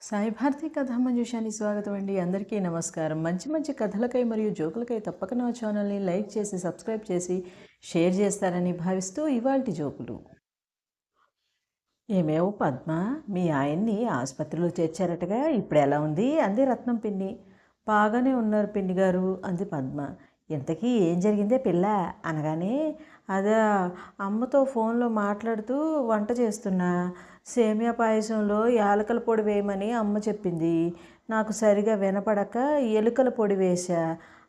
సాయి భారతి కథా మంజుషాని స్వాగతం అండి. అందరికీ నమస్కారం. మంచి మంచి కథలకై మరియు జోకులకై తప్పక నా ఛానల్ని లైక్ చేసి సబ్స్క్రైబ్ చేసి షేర్ చేస్తారని భావిస్తూ ఇవాల్టి జోకులు. ఏమేవో పద్మ మీ ఆయన్ని ఆసుపత్రిలో చేర్చారటగా? ఇప్పుడు ఎలా ఉంది? అంది రత్నం పిన్ని. బాగానే ఉన్నారు పిన్ని గారు అంది పద్మ. ఇంతకీ ఏం జరిగిందే పిల్ల? అనగానే అదే అమ్మతో ఫోన్లో మాట్లాడుతూ వంట చేస్తున్నా. సేమియా పాయసంలో యాలకల పొడి వేయమని అమ్మ చెప్పింది. నాకు సరిగా వినపడక ఎలుకల పొడి వేశా.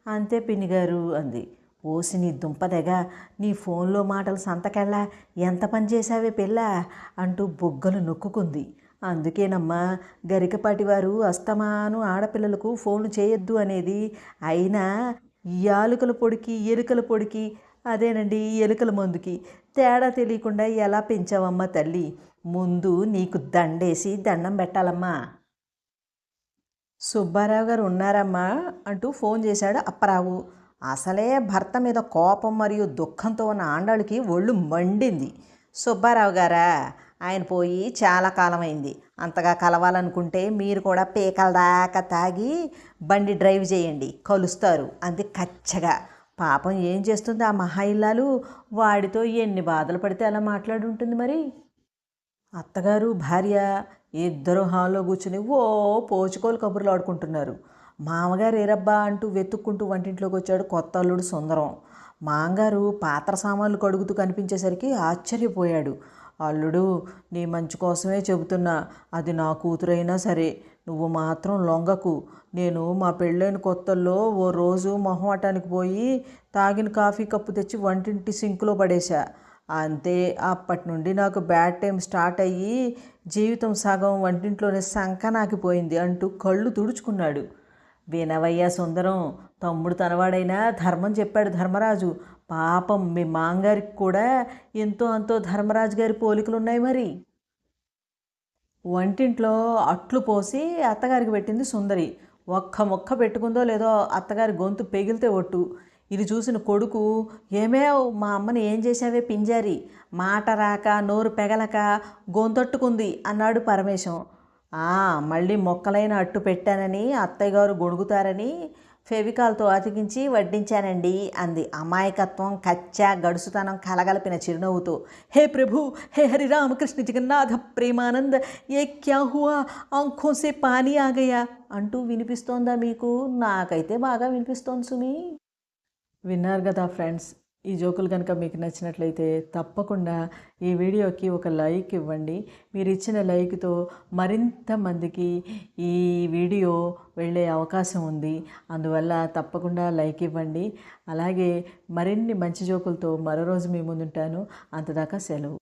అంతే పినిగారు అంది. ఓసి నీ దుంపదెగా నీ ఫోన్లో మాటలు సంతకెళ్ళా. ఎంత పని చేశావే పిల్ల? అంటూ బుగ్గలు నొక్కుకుంది. అందుకేనమ్మా గరికపాటి వారు అస్తమాను ఆడపిల్లలకు ఫోన్లు చేయొద్దు అనేది అయినా యాలుకల పొడికి ఎలుకల పొడికి అదేనండి ఎలుకల మందుకి తేడా తెలియకుండా ఎలా పెంచావమ్మా తల్లి? ముందు నీకు దండేసి దండం పెట్టాలమ్మా. సుబ్బారావు గారు ఉన్నారమ్మా అంటూ ఫోన్ చేశాడు అప్పరావు. అసలే భర్త మీద కోపం మరియు దుఃఖంతో ఉన్న ఆండాళ్ళకి ఒళ్ళు మండింది. సుబ్బారావు గారా ఆయన పోయి చాలా కాలమైంది. అంతగా కలవాలనుకుంటే మీరు కూడా పీకల దాకా తాగి బండి డ్రైవ్ చేయండి. కలుస్తారు. అంది కచ్చగా. పాపం ఏం చేస్తుంది ఆ మహా ఇల్లాలు? వాడితో ఎన్ని బాధలు పడితే అలా మాట్లాడుంటుంది మరి? అత్తగారు భార్య ఇద్దరు హాల్లో కూర్చుని ఓ పోచుకోలు కబుర్లు ఆడుకుంటున్నారు. మామగారు ఏరబ్బా అంటూ వెతుక్కుంటూ వంటింట్లోకి వచ్చాడు కొత్త అల్లుడు సుందరం. మాంగారు పాత్ర సామాన్లు కడుగుతూ కనిపించేసరికి ఆశ్చర్యపోయాడు. అల్లుడు నీ మంచి కోసమే చెబుతున్నా. అది నా కూతురైనా సరే. నువ్వు మాత్రం లొంగకు. నేను మా పెళ్ళైన కొత్తల్లో ఓ రోజు మొహమాటానికి పోయి తాగిన కాఫీ కప్పు తెచ్చి వంటింటి సింకులో పడేశా. అంతే అప్పటి నుండి నాకు బ్యాడ్ టైం స్టార్ట్ అయ్యి జీవితం సగం వంటింట్లోనే సంకనాకిపోయింది అంటూ కళ్ళు తుడుచుకున్నాడు. వినవయ్యా సుందరం తమ్ముడు తనవాడైనా ధర్మం చెప్పాడు ధర్మరాజు. పాపం మీ మాంగారికి కూడా ఎంతో అంతో ధర్మరాజు గారి పోలికలు ఉన్నాయి మరి. వంటింట్లో అట్లు పోసి అత్తగారికి పెట్టింది సుందరి. ఒక్క మొక్క పెట్టుకుందో లేదో అత్తగారి గొంతు పెగిలితే ఒట్టు. ఇది చూసిన కొడుకు ఏమేవ్ మా అమ్మని ఏం చేశావే పింజారి? మాట రాక నోరు పెగలక గొంతట్టుకుంది అన్నాడు పరమేశం. మళ్ళీ మొక్కలైన అట్టు పెట్టానని అత్తయ్య గారు గొడుగుతారని ఫెవికాల్తో అతికించి వడ్డించానండి అంది. అమాయకత్వం కచ్చా గడుసుతనం కలగలిపిన చిరునవ్వుతో. హే ప్రభు హే హరి రామకృష్ణ జగన్నాథ ప్రేమానంద్ ఏ క్యా హువా ఆంఖోं పానీ ఆగయా అంటూ వినిపిస్తోందా మీకు? నాకైతే బాగా వినిపిస్తోంది సుమి. విన్నారు కదా ఫ్రెండ్స్ ఈ జోకులు కనుక మీకు నచ్చినట్లయితే తప్పకుండా ఈ వీడియోకి ఒక లైక్ ఇవ్వండి. మీరు ఇచ్చిన లైక్తో మరింత మందికి ఈ వీడియో వెళ్ళే అవకాశం ఉంది. అందువల్ల తప్పకుండా లైక్ ఇవ్వండి. అలాగే మరిన్ని మంచి జోకులతో మరో రోజు మీ ముందుంటాను. అంతదాకా సెలవు.